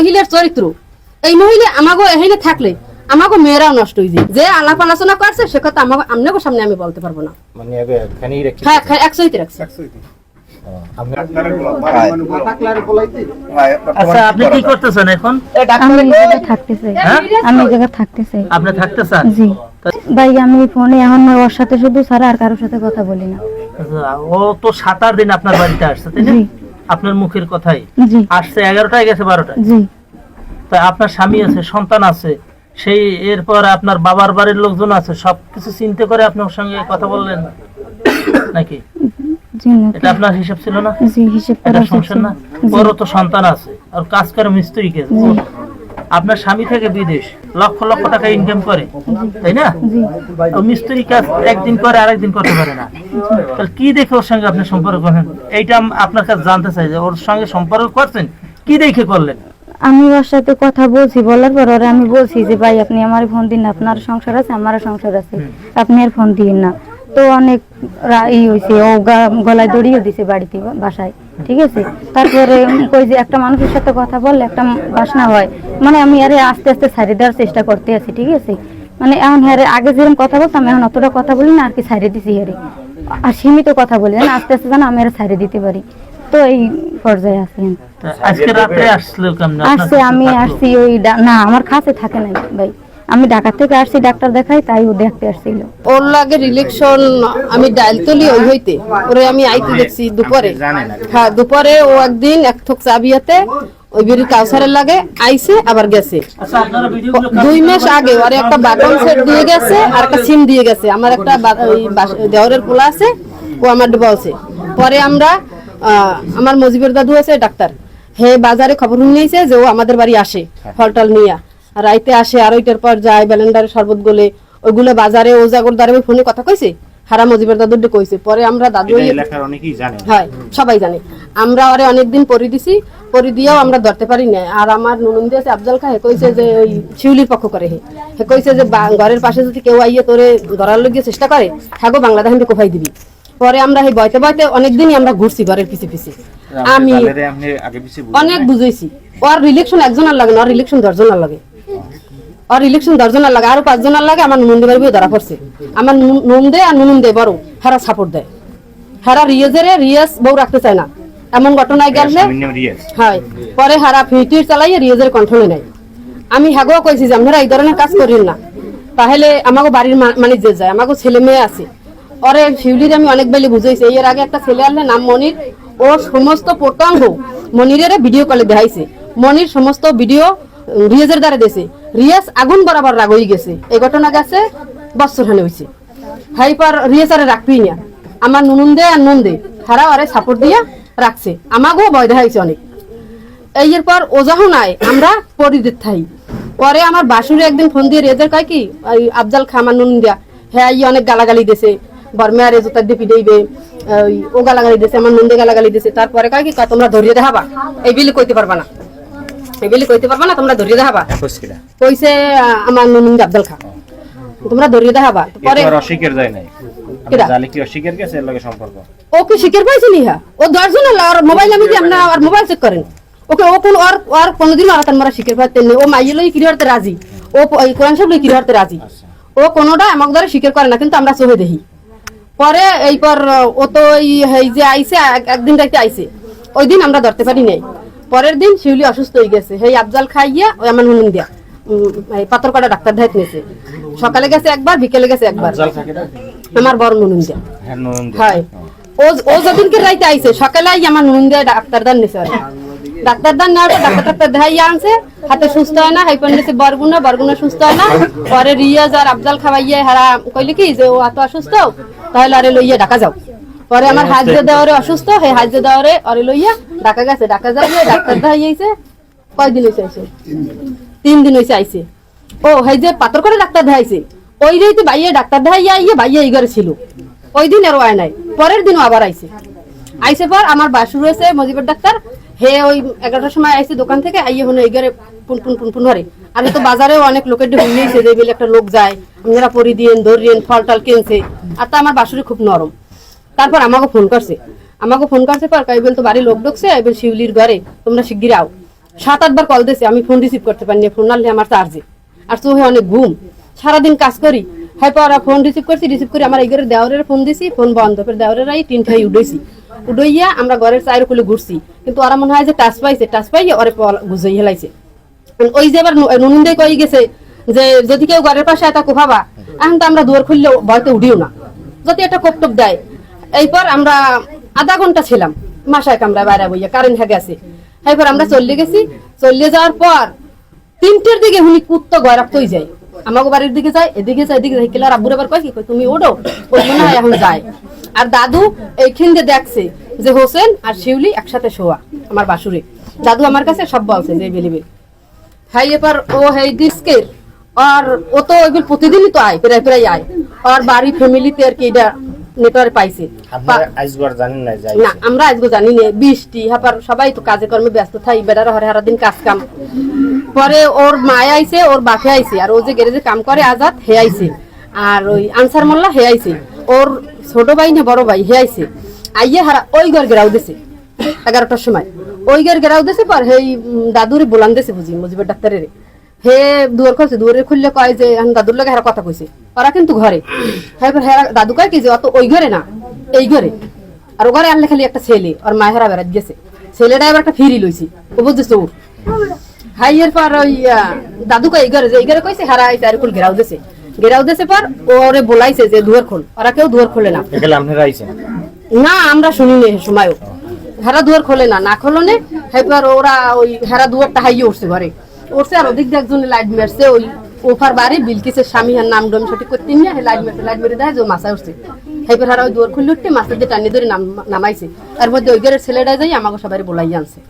মহিলার চরিত্র এই মহিলা আমাগো এখানে থাকলে আমাগো মেয়েরাও নষ্ট হয়ে যায়। যে আলাপ আলোচনা করছে সে কথা আমাকে আপনাকে সামনে আমি বলতে পারব না। মানে এখানেই রেখে হ্যাঁ। একশোইতে রাখছে আপনি আচ্ছা আপনি কি করতেছেন এখন? আমি জায়গায় থাকতে চাই হ্যাঁ? আমি এই জায়গায় থাকতে চাই আপনি থাকতে চান জি ভাই আমি ফোনে এখন ওর সাথে শুধু ছাড়া আর কারোর সাথে কথা বলি না। ও তো সাত আট দিন আপনার বাড়িতে আসছে তাই না? আপনার মুখের কথাই। আসছে এগারোটায় গেছে বারোটায়। তা আপনার স্বামী আছে সন্তান আছে সেই এরপর আপনার বাবার বাড়ির লোকজন আছে সবকিছু চিন্তা করে আপনার সঙ্গে কথা বললেন নাকি? এটা আপনার হিসাব ছিল না? জি এটা সংসার না? জি। তো সন্তান আছে আর কাজ করে মিস্ত্রি কে। আপনার স্বামী থেকে বিদেশ লক্ষ লক্ষ টাকা ইনকাম করে তাই না? মিস্ত্রি কাজ একদিন করে আরেকদিন করতে পারে না। তাহলে কি দেখে ওর সঙ্গে আপনি সম্পর্ক করেন এইটা আপনার কাছে জানতে চাই যে ওর সঙ্গে সম্পর্ক করছেন? কি দেখে করলেন? আমি ওর সাথে কথা বলছি বলার পর ওরে আমি বলছি যে ভাই আপনি আমার ফোন দিন আপনার সংসার আছে আমার সংসার আছে আপনি আর ফোন দিন না। তো অনেক ই হয়েছে ও গলায় দড়িয়ে দিছে বাড়িতে বাসায় ঠিক আছে? তারপরে কই যে একটা মানুষের সাথে কথা বললে একটা বাসনা হয়। মানে আমি আরে আস্তে আস্তে ছাড়িয়ে দেওয়ার চেষ্টা করতে আছি ঠিক আছে? মানে এখন হ্যাঁ আগে যেরকম কথা বলতাম এখন অতটা কথা বলি না আর কি ছাড়িয়ে দিছি আরে আর সীমিত কথা বলি না আস্তে আস্তে যেন আমি আর ছাড়িয়ে দিতে পারি। তো এই পর্যায়ে আছি আজকে রাত্রে আসলো কেমন? আসছে আমি? আসছি ওই না আমার কাছে থাকে নাই ভাই। আমি ঢাকা থেকে আসছি ডাক্তার দেখাই তাই ও দেখতে আসছিল। ওর লাগে রিলেকশন আমি ডাইল তুলি ওই হইতে। ওরে আমি আইতে দেখছি দুপুরে। হ্যাঁ দুপুরে ও একদিন এক থোক চাবিয়াতে ওই বেরির কাউসারের লাগে আইছে আবার গেছে। আচ্ছা দুই মাস আগে ওরে একটা বাটন সেট দিয়ে গেছে আর একটা সিম দিয়ে গেছে। আমার একটা বা- দেওরের পোলা আছে ও আমার বলছে পরে আমরা আহ, আমার মজিবের দাদু আছে ডাক্তার। হে বাজারে খবর নিয়েছে যে ও আমাদের বাড়ি আসে ফল টল নিয়ে। আর রাইতে আসে আর ওইটার পর যায় ব্যালেন্ডারে শরবত গলে। ওইগুলো বাজারে ও জাগর দ্বারে ফোনে কথা কইছে। হারা মজিবের দাদুর কইছে। পরে আমরা দাদু হয় সবাই জানে। আমরা ওরে অনেকদিন পরে দিছি পরি দিয়েও আমরা ধরতে পারি না আর আমার নুনন্দি আছে আফজাল খা হে কইছে যে ওই শিউলির পক্ষ করে হে। হে কইছে যে ঘরের পাশে যদি কেউ আইয়ে তোরে ধরার লগে চেষ্টা করে থাকো বাংলাদেশ আমি কোফাই দিবি। পরে আমরা এই বয়তে বয়তে অনেকদিনই আমরা ঘুরছি ঘরের পিছে পিছে। আমি অনেক বুঝাইছি। ওর রিলেকশন একজনের লাগে না ওর রিলেকশন দশজনের লাগে। আর ইলেকশন দশজনের লাগে আরও পাঁচজনের লাগে আমার নুনন্দে বাড়িও ধরা পড়ছে। আমার নুন- নুনদে আর নুনন্দে বড় হারা সাপোর্ট দেয়। হারা রিয়াজেরে রিয়াজ বউ রাখতে চায় না। এমন ঘটনায় গেলে রিয়াজ হয়। পরে হারা ফিটির চালাইয়ে রিয়াজের কন্ট্রোলে নেয় আমি হাগো কইছি যে আপনারা এই ধরনের কাজ করেন না। তাহলে আমাকে বাড়ির যে যায় আমাকে ছেলে মেয়ে আছে। ওরে শিউলির আমি অনেক বেলে বুঝাইছি। এর আগে একটা ছেলে আনলে নাম মনির। ওর সমস্ত পটাঙ্গ মনিরের ভিডিও কলে দেখাইছে। মনির সমস্ত ভিডিও রিয়াজের দ্বারা দিয়েছে। রিয়াজ আগুন বরাবর রাগ হয়ে গেছে। এই ঘটনা গেছে বছর হানে হয়েছে হাই পর রিয়াজারে রাখবি না। আমার নুনুন্দে আর নন্দে হারা ওরে সাপোর্ট দিয়ে রাখছে। আমাকেও ভয় দেখাইছে অনেক। এই এর পর ও যখন আয় আমরা পরিদের থাই। পরে আমার বাসুরে একদিন ফোন দিয়ে রেজের কয় কি ওই আফজাল খা আমার নুন দিয়া হ্যাঁ ই অনেক গালাগালি দিছে বর্মে আর রেজো তার দিয়ে পিটাইবে ওই ও গালাগালি দিছে আমার নুনদে গালাগালি দিছে। তারপরে কয় কি তোমরা ধরিয়ে দেখাবা? এই বিলি কইতে পারবা না। এই বিলি কইতে পারবা না তোমরা ধরিয়ে দেখাবা? একসকিরা কইছে আমার নুনুন আফজাল খা। তোমরা ধরিয়ে দেখাবা। পরে অস্বীকার যায় নাই? জালে কি অস্বীকার গেছে? এর লগে সম্পর্ক। ও কি পাইছে দশজন আর মোবাইল আমি দিই না আর মোবাইল চেক করেন। ওকে ও কোন আর আর কোনদিন আর তার মারা শিখের পাইতেন ও মাইয়ে লই কিরি হতে রাজি? ও কোরআন সব লই কিরি হতে রাজি? ও কোনোটা আমাকে ধরে শিখের করে না কিন্তু আমরা চোখে দেখি। পরে এই পর ও তো এই যে আইছে এক- একদিন রাইতে আইছে। ওই দিন আমরা ধরতে পারি নাই। পরের দিন শিউলি অসুস্থ হয়ে গেছে। সেই আফজাল খাইয়া ওই আমার নুন দিয়া পাথর কাটা ডাক্তার ধাইত নিয়েছে সকালে গেছে একবার বিকেলে গেছে একবার। না আমার বড় নুন দিয়া হ্যাঁ হয়। ও ও যেদিনকে রাইতে আইছে সকালে আমার নুন দিয়ে ডাক্তার দান নিছে। ডাক্তার দান পর ডাক্তার ডাক্তার দেখাই আনছে হাতে সুস্থ হয় না হাইপন নিছে বরগুনা বরগুনা সুস্থ হয় না। পরে রিয়াজ আর আফজাল খাওয়াইয়ে হারা কইলে কি যে ও এত অসুস্থ? তাহলে আরে লইয়া ঢাকা যাও। পরে আমার হাজ্য দেওয়ারে অসুস্থ হে হাজ্য দেওয়ারে আরে লইয়া ঢাকা গেছে ঢাকা যাইয়ে ডাক্তার দেখাই আইছে। কয়দিন হইছে আইছে? তিন দিন হইছে আইছে। ও হেই যে পাথর করে ডাক্তার দেখাইছে ওই রেইতে বাইয়ে ডাক্তার দেখাইয়া আইয়ে বাইয়ে ঘরে ছিল। ওই দিন আর আয় নাই। পরের দিনও আবার আইছে। আইসে পর আমার বাসুর হয়েছে মজিবর ডাক্তার। হে ওই এগারোটার সময় আইছে দোকান থেকে, আইয়ে হনে এই ঘরে পুন পুন পুন হরে আর তো বাজারেও অনেক লোকের ঢুকিয়েছে যে বলে একটা লোক যায়, আপনারা পরি দিয়েন, ধরিয়েন, ফল টল কিনছে। আর তা আমার বাসুরি খুব নরম। তারপর আমাকে ফোন করছে। আমাকে ফোন করছে পর কই বল তো বাড়ি লোক ঢুকছে এবার শিউলির ঘরে, তোমরা শিগগির আও। সাত, আটবার কল দিয়েছে, আমি ফোন রিসিভ করতে পারিনি ফোন নালে আমার চার্জে আর চোখে অনেক ঘুম। সারাদিন কাজ করি। হয় পর ফোন রিসিভ করছি রিসিভ করে আমার এই ঘরের দেওয়ারের ফোন দিছি ফোন বন্ধ করে আই তিনটাই উঠেছি উডইয়া আমরা ঘরের চায়ের খুলে ঘুরছি। কিন্তু ওরা মনে হয় যে টাচ পাইছে টাচ পাইয়ে ওরে গুজাই হেলাইছে। ওই যে এবার নুনিন্দে কই গেছে যে যদি কেউ ঘরের পাশে এটা কোফাবা এখন তো আমরা দুয়ার খুললে ভয়তে উঠিও না। যদি একটা কোপটোপ দেয় এইপর আমরা আধা ঘণ্টা ছিলাম মাসায় কামরা বাইরে বইয়া কারেন্ট হয়ে গেছে। এরপর আমরা চলে গেছি, চলে যাওয়ার পর তিনটের দিকে হুনি কুত্তো গয়রাক্তই যায়। আমাকে বাড়ির দিকে যায় এদিকে যায় এদিকে যায়। কিলার আব্বুর আবার কয় কি? তুমি ওডো ওই মনে হয় এখন যায়। আর দাদু এইখান দিয়ে দেখছে যে হোসেন আর শিউলি একসাথে শোয়া আমার বাসুরে। দাদু আমার কাছে সব বলছে যে বেলিবে হাই এবার ও হেই দিসকের আর ও তো ওইগুলো প্রতিদিনই তো আয় প্রায় প্রায় আয়। আর বাড়ি ফ্যামিলিতে আর কি এটা নেটওয়ার্ক পাইছে। না আমরা আজকে জানি না বৃষ্টি হাপার সবাই তো কাজে কর্মে ব্যস্ত থাই বেড়ার হরে হারা দিন কাজ কাম। পরে ওর মায় আইছে, ওর বাপে আইছে, আর ও যে গ্যারেজে কাম করে আজাদ, হে আইছে। আর ওই আনসার মোল্লা, হে আইছে। ওর ছোট ভাই না বড় ভাই, হে আইছে। আইয়ে হারা ওই ঘর গেরাও দিছে, এগারোটার সময়। ওই ঘর গেরাও দিছে পর হেই দাদুরে বলান দিছে বুঝি, মুজিবের ডাক্তারের। হে দুয়ার খুলছে, দুয়ারে খুললে কয় যে দাদুর লগে হারা কথা কইছে। ওরা কিন্তু ঘরে। হ্যাঁ হেরা, দাদু কয় কি যে, অত ওই ঘরে না, এই ঘরে। আর ও ঘরে আনলে খালি একটা ছেলে, ওর আর মায়েরা বেড়াত গেছে। ছেলেটা এবার একটা ফিরি লইছি। ও বুঝতেছে ওর হাইয়ের পর ওই দাদু কই ঘরে যে ঘরে কইছে হারা আইছে আর কুল ঘেরাও দিছে। ঘেরাও দিছে পর ওরে বলাইছে যে দুয়ার খোল। ওরা কেউ দুয়ার খোলে না। এখানে আপনারা আইছেন? না আমরা শুনিনি সে সময়ও। হেরা দুয়ার খোলে না না খোলো নে এবার ওরা ওই হেরা দুয়ারটা হাইয়ে উঠছে ঘরে। উঠছে আর ওদিক দিয়ে একজন লাইট মারছে ওই ওফার বাড়ি বিলকিসের স্বামী হার নাম ডম সঠিক করতে নিয়ে লাইট মারছে লাইট মেরে দেয় যে ও মাছায় উঠছে। এবার হারা ওই দুয়ার খুললে উঠতে মাছের দিয়ে টানি ধরে নামাইছে। তার মধ্যে ওই ঘরের ছেলেটা যাই আমাকে সবাই বলাই আনছে।